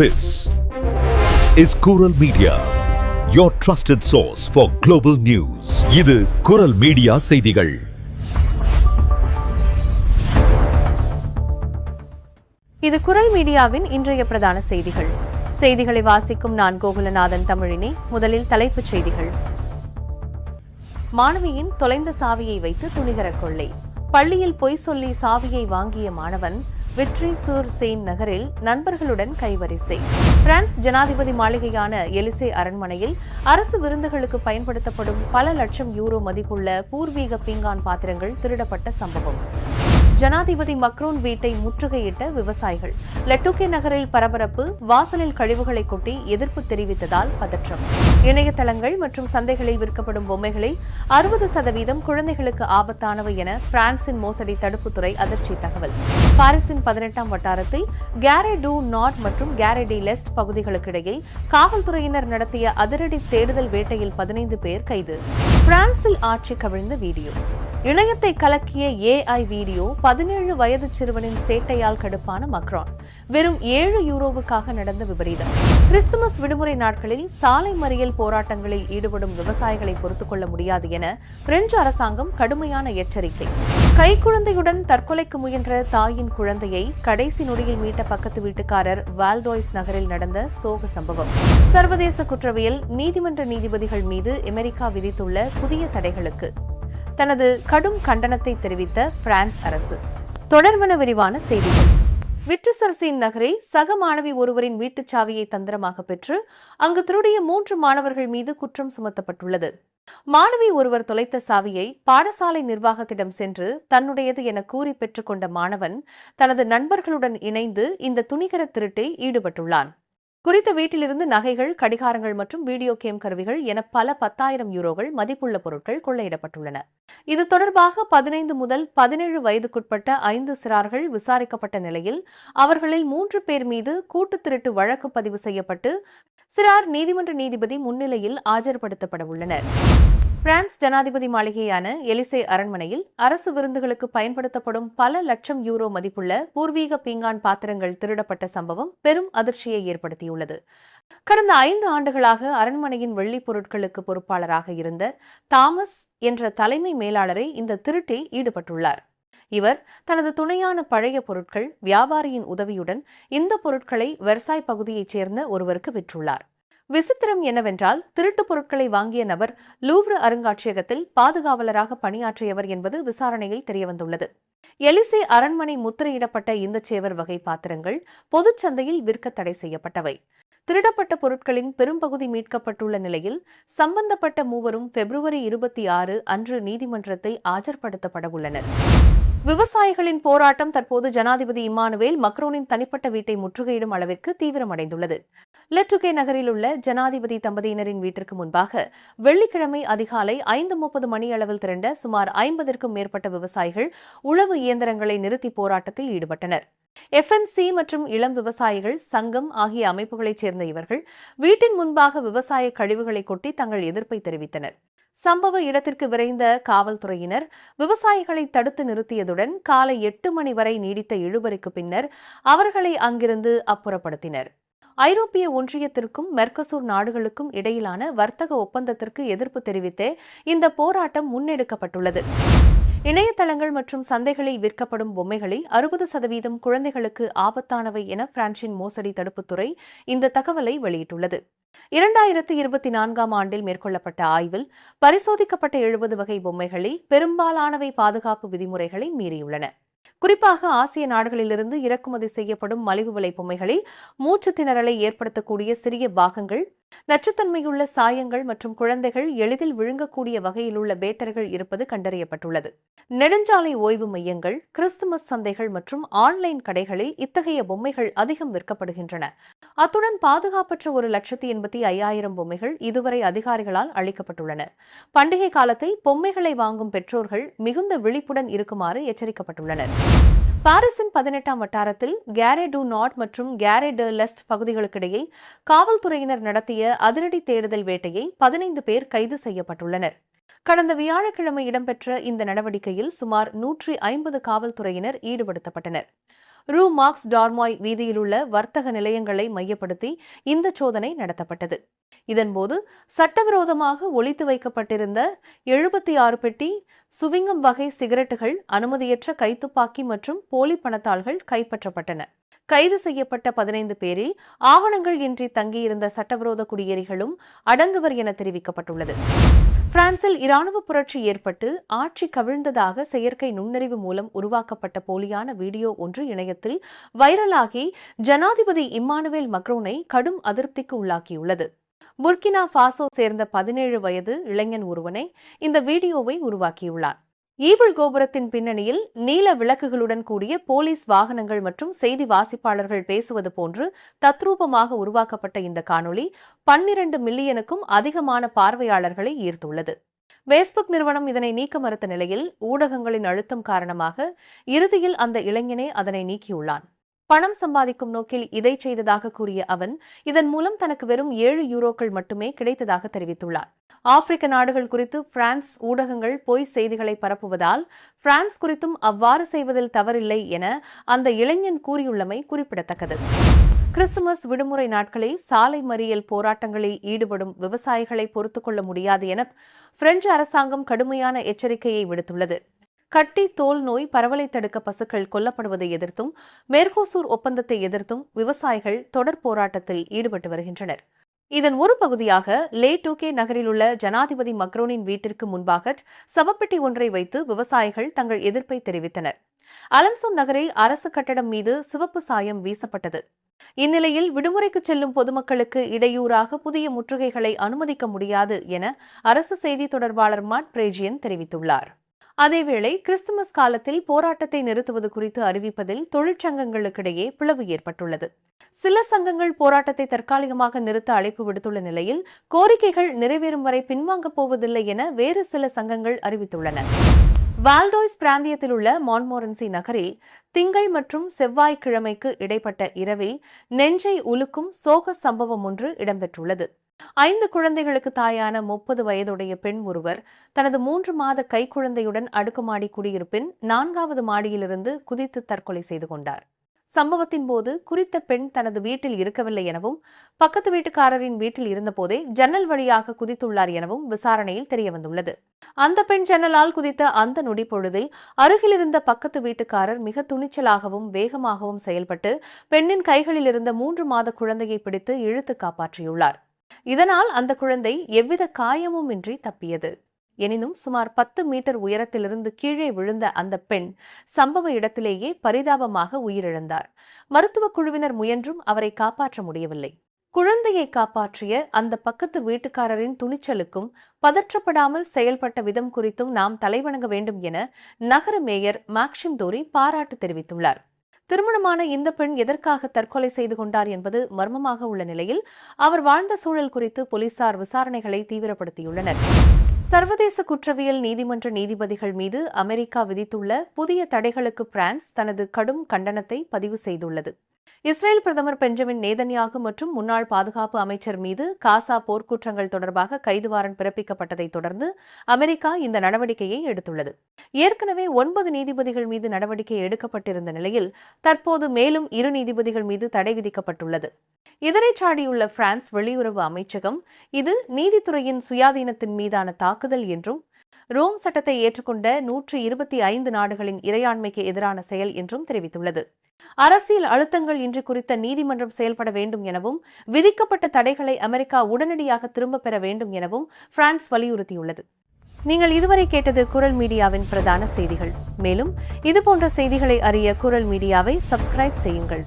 This is Kural Media, your trusted source for global news. இது குரல் media செய்திகள். இது குரல் மீடியாவின் இன்றைய பிரதான செய்திகள். செய்திகளை வாசிக்கும் நான் கோகுலநாதன் தமிழினி முதலில் தலைப்புச் செய்திகள். மாணவியின் தொலைந்த சாவியை வைத்து துணிகர கொள்ளை. பள்ளியில் பொய் சொல்லி சாவியை வாங்கிய மாணவன் விட்ரி சூர் செயின் நகரில் நண்பர்களுடன் கைவரிசை. பிரான்ஸ் ஜனாதிபதி மாளிகையான எலிசே அரண்மனையில் அரசு விருந்துகளுக்கு பயன்படுத்தப்படும் பல லட்சம் யூரோ மதிப்புள்ள பூர்வீக பீங்கான் பாத்திரங்கள் திருடப்பட்ட சம்பவம். ஜனாதிபதி மக்ரோன் வீட்டை முற்றுகையிட்ட விவசாயிகள். லட்டுக்கே நகரில் பரபரப்பு வாசலில் கழிவுகளை கொட்டி எதிர்ப்பு தெரிவித்ததால் பதற்றம். இணையதளங்கள் மற்றும் சந்தைகளில் விற்கப்படும் பொம்மைகளில் அறுபது சதவீதம் குழந்தைகளுக்கு ஆபத்தானவை என பிரான்சின் மோசடி தடுப்புத்துறை அதிர்ச்சி தகவல். பாரிஸின் பதினெட்டாம் வட்டாரத்தில் கேரே டூ நார்ட் மற்றும் கேரே டி லெஸ்ட் பகுதிகளுக்கிடையே காவல்துறையினர் நடத்திய அதிரடி தேடுதல் வேட்டையில் பதினைந்து பேர் கைது. பிரான்சில் ஆட்சி கவிழ்ந்த வீடியோ. இணையத்தை கலக்கிய ஏஐ வீடியோ பதினேழு வயது சிறுவனின் சேட்டையால் கடுப்பான மக்ரான். வெறும் ஏழு யூரோவுக்காக நடந்த விபரீதம். கிறிஸ்துமஸ் விடுமுறை நாட்களில் சாலை மறியல் போராட்டங்களில் ஈடுபடும் விவசாயிகளை பொறுத்துக் கொள்ள முடியாது என பிரெஞ்சு அரசாங்கம் கடுமையான எச்சரிக்கை. கைக்குழந்தையுடன் தற்கொலைக்கு முயன்ற தாயின் குழந்தையை கடைசி நொடியில் மீட்ட பக்கத்து வீட்டுக்காரர் வால்டோய்ஸ் நகரில் நடந்த சோக சம்பவம். சர்வதேச குற்றவியல் நீதிமன்ற நீதிபதிகள் மீது அமெரிக்கா விதித்துள்ள புதிய தடைகளுக்கு தனது கடும் கண்டனத்தை தெரிவித்த பிரான்ஸ் அரசு. தொடர்வன விரிவான செய்திகள். விட்ரிசர்சின் நகரில் சக மாணவி ஒருவரின் வீட்டுச் சாவியை தந்திரமாக பெற்று அங்கு திருடிய மூன்று மாணவர்கள் மீது குற்றம் சுமத்தப்பட்டுள்ளது. மாணவி ஒருவர் தொலைத்த சாவியை பாடசாலை நிர்வாகத்திடம் சென்று தன்னுடையது என கூறி பெற்றுக்கொண்ட மாணவன் தனது நண்பர்களுடன் இணைந்து இந்த துணிகர திருட்டில் ஈடுபட்டுள்ளான். குறித்த வீட்டிலிருந்து நகைகள் கடிகாரங்கள் மற்றும் வீடியோ கேம் கருவிகள் என பல பத்தாயிரம் யூரோகள் மதிப்புள்ள பொருட்கள் கொள்ளையிடப்பட்டுள்ளன. இது தொடர்பாக பதினைந்து முதல் பதினேழு வயதுக்குட்பட்ட ஐந்து சிறார்கள் விசாரிக்கப்பட்ட நிலையில் அவர்களில் மூன்று பேர் மீது கூட்டு திருட்டு வழக்கு பதிவு செய்யப்பட்டு சிறார் நீதிமன்ற நீதிபதி முன்னிலையில் ஆஜர்படுத்தப்பட உள்ளனர். பிரான்ஸ் ஜனாதிபதி மாளிகையான எலிசே அரண்மனையில் அரசு விருந்துகளுக்கு பயன்படுத்தப்படும் பல லட்சம் யூரோ மதிப்புள்ள பூர்வீக பீங்கான் பாத்திரங்கள் திருடப்பட்ட சம்பவம் பெரும் அதிர்ச்சியை ஏற்படுத்தியுள்ளது. கடந்த ஐந்து ஆண்டுகளாக அரண்மனையின் வெள்ளிப் பொருட்களுக்கு பொறுப்பாளராக இருந்த தாமஸ் என்ற தலைமை மேலாளரை இந்த திருட்டில் ஈடுபட்டுள்ளார். இவர் தனது துணையான பழைய பொருட்கள் வியாபாரியின் உதவியுடன் இந்த பொருட்களை வெர்சாய் பகுதியைச் சேர்ந்த ஒருவருக்கு விற்றுள்ளார். விசித்திரம் என்னவென்றால் திருட்டுப் பொருட்களை வாங்கிய நபர் லூவ்ரு அருங்காட்சியகத்தில் பாதுகாவலராக பணியாற்றியவர் என்பது விசாரணையில் தெரியவந்துள்ளது. எலிசே அரண்மனை முத்திரையிடப்பட்ட இந்த சேவர் வகை பாத்திரங்கள் பொதுச் சந்தையில் விற்க தடை செய்யப்பட்டவை. திருடப்பட்ட பொருட்களின் பெரும்பகுதி மீட்கப்பட்டுள்ள நிலையில் சம்பந்தப்பட்ட மூவரும் பிப்ரவரி இருபத்தி ஆறு அன்று நீதிமன்றத்தில் ஆஜர்படுத்தப்பட உள்ளனர். விவசாயிகளின் போராட்டம் தற்போது ஜனாதிபதி இம்மானுவேல் மக்ரோனின் தனிப்பட்ட வீட்டை முற்றுகையிடும் அளவிற்கு தீவிரமடைந்துள்ளது. லெட்டுகே நகரில் உள்ள ஜனாதிபதி தம்பதியினரின் வீட்டிற்கு முன்பாக வெள்ளிக்கிழமை அதிகாலை ஐந்து முப்பது மணியளவில் திரண்ட சுமார் ஐம்பதற்கும் மேற்பட்ட விவசாயிகள் உழவு இயந்திரங்களை நிறுத்தி போராட்டத்தில் ஈடுபட்டனர். எஃப்என்சி மற்றும் இளம் விவசாயிகள் சங்கம் ஆகிய அமைப்புகளைச் சேர்ந்த இவர்கள் வீட்டின் முன்பாக விவசாய கழிவுகளை கொட்டி தங்கள் எதிர்ப்பை தெரிவித்தனர். சம்பவ இடத்திற்கு விரைந்த காவல்துறையினர் விவசாயிகளை தடுத்து நிறுத்தியதுடன் காலை எட்டு மணி வரை நீடித்த இழுபறிக்கு பின்னர் அவர்களை அங்கிருந்து அப்புறப்படுத்தினர். ஐரோப்பிய ஒன்றியத்திற்கும் மெர்கசூர் நாடுகளுக்கும் இடையிலான வர்த்தக ஒப்பந்தத்திற்கு எதிர்ப்பு தெரிவித்தே இந்த போராட்டம் முன்னெடுக்கப்பட்டுள்ளது. இணையதளங்கள் மற்றும் சந்தைகளில் விற்கப்படும் பொம்மைகளில் அறுபது சதவீதம் குழந்தைகளுக்கு ஆபத்தானவை என பிரான்சின் மோசடி தடுப்புத்துறை இந்த தகவலை வெளியிட்டுள்ளது. இரண்டாயிரத்தி இருபத்தி நான்காம் ஆண்டில் மேற்கொள்ளப்பட்ட ஆய்வில் பரிசோதிக்கப்பட்ட எழுபது வகை பொம்மைகளில் பெரும்பாலானவை பாதுகாப்பு விதிமுறைகளை மீறியுள்ளன. குறிப்பாக ஆசிய நாடுகளிலிருந்து இறக்குமதி செய்யப்படும் மலிவு விலை பொம்மைகளில் மூச்சு திணறலை ஏற்படுத்தக்கூடிய சிறிய பாகங்கள் நச்சுத்தன்மையுள்ள சாயங்கள் மற்றும் குழந்தைகள் எளிதில் விழுங்கக்கூடிய வகையிலுள்ள பேட்டர்கள் இருப்பது கண்டறியப்பட்டுள்ளது. நெடுஞ்சாலை ஓய்வு மையங்கள் கிறிஸ்துமஸ் சந்தைகள் மற்றும் ஆன்லைன் கடைகளில் இத்தகைய பொம்மைகள் அதிகம் விற்கப்படுகின்றன. அத்துடன் பாதுகாப்பற்ற ஒரு லட்சத்தி எண்பத்தி ஐயாயிரம் பொம்மைகள் இதுவரை அதிகாரிகளால் அளிக்கப்பட்டுள்ளன. பண்டிகை காலத்தில் பொம்மைகளை வாங்கும் பெற்றோர்கள் மிகுந்த விழிப்புடன் இருக்குமாறு எச்சரிக்கப்பட்டுள்ளனர். பாரிஸின் பதினெட்டாம் வட்டாரத்தில் கேரே டு நாட் மற்றும் கேரே டு லெஸ்ட் பகுதிகளுக்கிடையே காவல்துறையினர் நடத்திய அதிரடி தேடுதல் வேட்டையை பதினைந்து பேர் கைது செய்யப்பட்டுள்ளனர். கடந்த வியாழக்கிழமை இடம்பெற்ற இந்த நடவடிக்கையில் சுமார் நூற்றி ஐம்பது காவல்துறையினர் ஈடுபடுத்தப்பட்டனர். ரூ மார்க்ஸ் டார்மாய் வீதியிலுள்ள வர்த்தக நிலையங்களை மையப்படுத்தி இந்த சோதனை நடத்தப்பட்டது. இதன்போது சட்டவிரோதமாக ஒழித்து வைக்கப்பட்டிருந்த எழுபத்தி ஆறு பெட்டி சுவிங்கம் வகை சிகரெட்டுகள் அனுமதியற்ற கைத்துப்பாக்கி மற்றும் போலி பணத்தாள்கள் கைப்பற்றப்பட்டன. கைது செய்யப்பட்ட பதினைந்து பேரில் ஆவணங்கள் இன்றி தங்கியிருந்த சட்டவிரோத குடியேறிகளும் அடங்குவர் என தெரிவிக்கப்பட்டுள்ளது. பிரான்சில் இராணுவ புரட்சி ஏற்பட்டு ஆட்சி கவிழ்ந்ததாக செயற்கை நுண்ணறிவு மூலம் உருவாக்கப்பட்ட போலியான வீடியோ ஒன்று இணையத்தில் வைரலாகி ஜனாதிபதி இம்மானுவேல் மக்ரோனை கடும் அதிருப்திக்கு உள்ளாக்கியுள்ளது. புர்கினா ஃபாசோ சேர்ந்த பதினேழு வயது இளைஞன் ஒருவனை இந்த வீடியோவை உருவாக்கியுள்ளார். ஈபிள் கோபுரத்தின் பின்னணியில் நீல விளக்குகளுடன் கூடிய போலீஸ் வாகனங்கள் மற்றும் செய்தி வாசிப்பாளர்கள் பேசுவது போன்று தத்ரூபமாக உருவாக்கப்பட்ட இந்த காணொளி பன்னிரண்டு மில்லியனுக்கும் அதிகமான பார்வையாளர்களை ஈர்த்துள்ளது. பேஸ்புக் நிறுவனம் இதனை நீக்க மறுத்த நிலையில் ஊடகங்களின் அழுத்தம் காரணமாக இறுதியில் அந்த இளைஞனே அதனை நீக்கியுள்ளான். பணம் சம்பாதிக்கும் நோக்கில் இதை செய்ததாக கூறிய அவன் இதன் மூலம் தனக்கு வெறும் ஏழு யூரோக்கள் மட்டுமே கிடைத்ததாக தெரிவித்துள்ளார். ஆப்பிரிக்க நாடுகள் குறித்து பிரான்ஸ் ஊடகங்கள் பொய் செய்திகளை பரப்புவதால் பிரான்ஸ் குறித்தும் அவ்வாறு செய்வதில் தவறில்லை என அந்த இளைஞன் கூறியுள்ளமை குறிப்பிடத்தக்கது. கிறிஸ்துமஸ் விடுமுறை நாட்களில் சாலை மறியல் போராட்டங்களில் ஈடுபடும் விவசாயிகளை பொறுத்துக்கொள்ள முடியாது என பிரெஞ்சு அரசாங்கம் கடுமையான எச்சரிக்கையை விடுத்துள்ளது. கட்டி தோல் நோய் பரவலை தடுக்க பசுக்கள் கொல்லப்படுவதை எதிர்த்தும் மேர்கோசூர் ஒப்பந்தத்தை எதிர்த்தும் விவசாயிகள் தொடர் போராட்டத்தில் ஈடுபட்டு வருகின்றனர். இதன் ஒரு பகுதியாக லே டூகே நகரில் உள்ள ஜனாதிபதி மக்ரோனின் வீட்டிற்கு முன்பாக சவப்பெட்டி ஒன்றை வைத்து விவசாயிகள் தங்கள் எதிர்ப்பை தெரிவித்தனர். அலன்சோன் நகரில் அரசு கட்டடம் மீது சிவப்பு சாயம் வீசப்பட்டது. இந்நிலையில் விடுமுறைக்கு செல்லும் பொதுமக்களுக்கு இடையூறாக புதிய முற்றுகைகளை அனுமதிக்க முடியாது என அரசு செய்தி தொடர்பாளர் மாட் பிரேஜியன் தெரிவித்துள்ளார். அதேவேளை கிறிஸ்துமஸ் காலத்தில் போராட்டத்தை நிறுத்துவது குறித்து அறிவிப்பதில் தொழிற்சங்கங்களுக்கிடையே பிளவு ஏற்பட்டுள்ளது. சில சங்கங்கள் போராட்டத்தை தற்காலிகமாக நிறுத்த அழைப்பு விடுத்துள்ள நிலையில் கோரிக்கைகள் நிறைவேறும் வரை பின்வாங்கப் போவதில்லை என வேறு சில சங்கங்கள் அறிவித்துள்ளன. வால்டோய்ஸ் பிராந்தியத்தில் உள்ள மான்மோரன்சி நகரில் திங்கள் மற்றும் செவ்வாய்க்கிழமைக்கு இடைப்பட்ட இரவில் நெஞ்சை உலுக்கும் சோக சம்பவம் ஒன்று இடம்பெற்றுள்ளது. ஐந்து குழந்தைகளுக்கு தாயான முப்பது வயதுடைய பெண் ஒருவர் தனது மூன்று மாத கைக்குழந்தையுடன் அடுக்குமாடி குடியிருப்பின் நான்காவது மாடியிலிருந்து குதித்து தற்கொலை செய்து கொண்டார். சம்பவத்தின் போது குறித்த பெண் தனது வீட்டில் இருக்கவில்லை எனவும் பக்கத்து வீட்டுக்காரரின் வீட்டில் இருந்தபோதே ஜன்னல் வழியாக குதித்துள்ளார் எனவும் விசாரணையில் தெரியவந்துள்ளது. அந்த பெண் ஜன்னலால் குதித்த அந்த நொடி பொழுதில் அருகிலிருந்த பக்கத்து வீட்டுக்காரர் மிக துணிச்சலாகவும் வேகமாகவும் செயல்பட்டு பெண்ணின் கைகளில் இருந்த மூன்று மாத குழந்தையை பிடித்து இழுத்து காப்பாற்றியுள்ளார். இதனால் அந்த குழந்தை எவ்வித காயமும் இன்றி தப்பியது. எனினும் சுமார் பத்து மீட்டர் உயரத்திலிருந்து கீழே விழுந்த அந்த பெண் சம்பவ இடத்திலேயே பரிதாபமாக உயிரிழந்தார். மருத்துவ குழுவினர் முயன்றும் அவரை காப்பாற்ற முடியவில்லை. குழந்தையை காப்பாற்றிய அந்த பக்கத்து வீட்டுக்காரரின் துணிச்சலுக்கும் பதற்றப்படாமல் செயல்பட்ட விதம் குறித்தும் நாம் தலைவணங்க வேண்டும் என நகர மேயர் மாக்ஷிம் தோரி பாராட்டு தெரிவித்துள்ளார். திருமணமான இந்த பெண் எதற்காக தற்கொலை செய்து கொண்டார் என்பது மர்மமாக உள்ள நிலையில் அவர் வாழ்ந்த சூழல் குறித்து போலீசார் விசாரணைகளை தீவிரப்படுத்தியுள்ளனர். சர்வதேச குற்றவியல் நீதிமன்ற நீதிபதிகள் மீது அமெரிக்கா விதித்துள்ள புதிய தடைகளுக்கு பிரான்ஸ் தனது கடும் கண்டனத்தை பதிவு செய்துள்ளது. இஸ்ரேல் பிரதமர் பெஞ்சமின் நேதன்யாகு மற்றும் முன்னாள் பாதுகாப்பு அமைச்சர் மீது காசா போர்க்குற்றங்கள் தொடர்பாக கைது வாரண்ட் பிறப்பிக்கப்பட்டதை தொடர்ந்து அமெரிக்கா இந்த நடவடிக்கையை எடுத்துள்ளது. ஏற்கனவே ஒன்பது நீதிபதிகள் மீது நடவடிக்கை எடுக்கப்பட்டிருந்த நிலையில் தற்போது மேலும் இரு நீதிபதிகள் மீது தடை விதிக்கப்பட்டுள்ளது. இதனை சாடியுள்ள பிரான்ஸ் வெளியுறவு அமைச்சகம் இது நீதித்துறையின் சுயாதீனத்தின் மீதான தாக்குதல் என்றும் ரோம் சட்டத்தை ஏற்றுக்கொண்ட நூற்று இருபத்தி ஐந்து நாடுகளின் இறையாண்மைக்கு எதிரான செயல் என்றும் தெரிவித்துள்ளது. அரசியல் அழுத்தங்கள் இன்று குறித்த நீதிமன்றம் செயல்பட வேண்டும் எனவும் விதிக்கப்பட்ட தடைகளை அமெரிக்கா உடனடியாக திரும்பப் பெற வேண்டும் எனவும் பிரான்ஸ் வலியுறுத்தியுள்ளது. நீங்கள் இதுவரை கேட்டது குரல் மீடியாவின் பிரதான செய்திகள். மேலும் இதுபோன்ற செய்திகளை அறிய குரல் மீடியாவை சப்ஸ்கிரைப் செய்யுங்கள்.